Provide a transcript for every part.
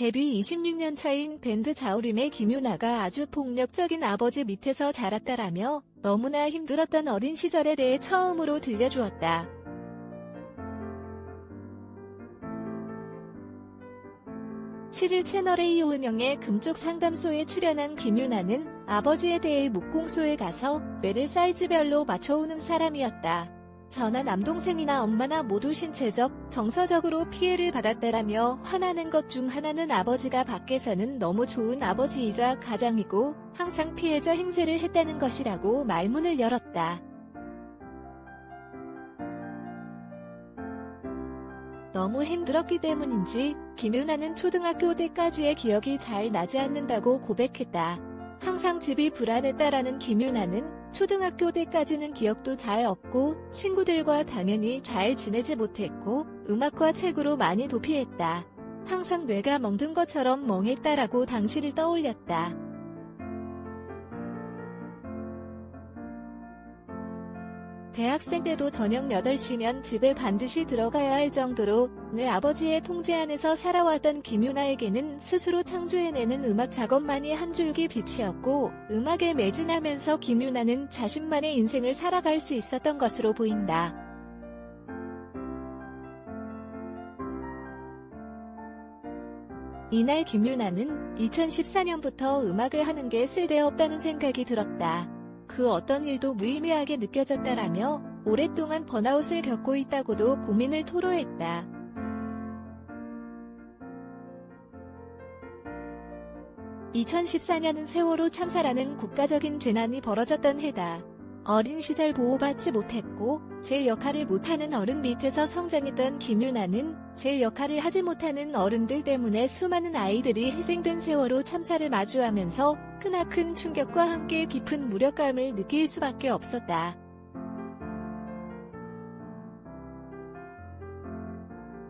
데뷔 26년 차인 밴드 자우림의 김유나가 아주 폭력적인 아버지 밑에서 자랐다라며 너무나 힘들었던 어린 시절에 대해 처음으로 들려주었다. 7일 채널A 운영의 금쪽 상담소에 출연한 김유나는 아버지에 대해 묵공소에 가서 뇌를 사이즈별로 맞춰오는 사람이었다. 저나 남동생이나 엄마나 모두 신체적, 정서적으로 피해를 받았다라며 화나는 것 중 하나는 아버지가 밖에서는 너무 좋은 아버지이자 가장이고 항상 피해자 행세를 했다는 것이라고 말문을 열었다. 너무 힘들었기 때문인지 김윤아는 초등학교 때까지의 기억이 잘 나지 않는다고 고백했다. 항상 집이 불안했다라는 김윤아는 초등학교 때까지는 기억도 잘 없고 친구들과 당연히 잘 지내지 못했고 음악과 책으로 많이 도피했다. 항상 뇌가 멍든 것처럼 멍했다라고 당시를 떠올렸다. 대학생 때도 저녁 8시면 집에 반드시 들어가야 할 정도로 늘 아버지의 통제 안에서 살아왔던 김유나에게는 스스로 창조해내는 음악 작업만이 한 줄기 빛이었고 음악에 매진하면서 김유나는 자신만의 인생을 살아갈 수 있었던 것으로 보인다. 이날 김유나는 2014년부터 음악을 하는 게 쓸데없다는 생각이 들었다. 그 어떤 일도 무의미하게 느껴졌다라며 오랫동안 번아웃을 겪고 있다고도 고민을 토로했다. (2014년은) 세월호 참사라는 국가적인 재난이 벌어졌던 해다. 어린 시절 보호받지 못했고 제 역할을 못하는 어른 밑에서 성장했던 김유나는 제 역할을 하지 못하는 어른들 때문에 수많은 아이들이 희생된 세월호 참사를 마주하면서 크나큰 충격과 함께 깊은 무력감을 느낄 수밖에 없었다.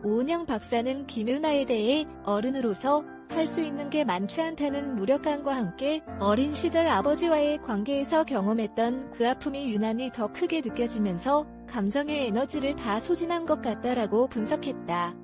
오은영 박사는 김유나에 대해 어른으로서 할 수 있는 게 많지 않다는 무력감과 함께 어린 시절 아버지와의 관계에서 경험했던 그 아픔이 유난히 더 크게 느껴지면서 감정의 에너지를 다 소진한 것 같다라고 분석했다.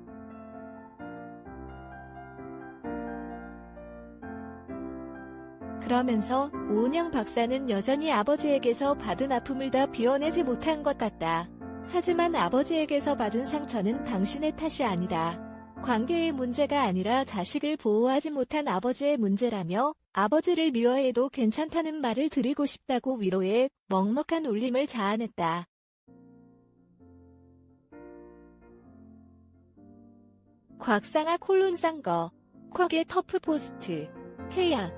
그러면서 오은영 박사는 여전히 아버지에게서 받은 아픔을 다 비워내지 못한 것 같다. 하지만 아버지에게서 받은 상처는 당신의 탓이 아니다. 관계의 문제가 아니라 자식을 보호하지 못한 아버지의 문제라며 아버지를 미워해도 괜찮다는 말을 드리고 싶다고 위로해 먹먹한 울림을 자아냈다. 곽상아 콜론상거 쿼게 터프 포스트 헤야